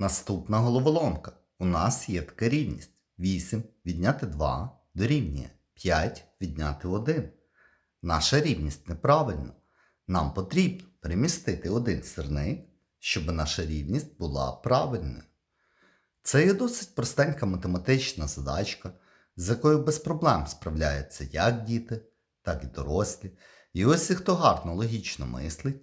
Наступна головоломка. У нас є така рівність. 8 відняти 2 дорівнює 5 відняти 1. Наша рівність неправильна. Нам потрібно перемістити один сірник, щоб наша рівність була правильною. Це є досить простенька математична задачка, з якою без проблем справляються як діти, так і дорослі. І ось хто гарно логічно мислить,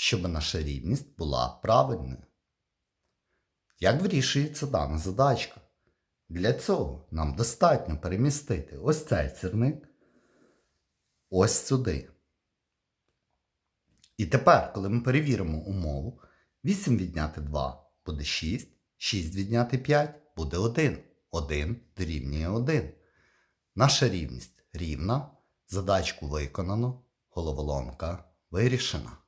щоб наша рівність була правильною. Як вирішується дана задачка? Для цього нам достатньо перемістити ось цей сірник ось сюди. І тепер, коли ми перевіримо умову, 8 відняти 2 буде 6, 6 відняти 5 буде 1. 1 дорівнює 1. Наша рівність рівна, задачку виконано, головоломка вирішена.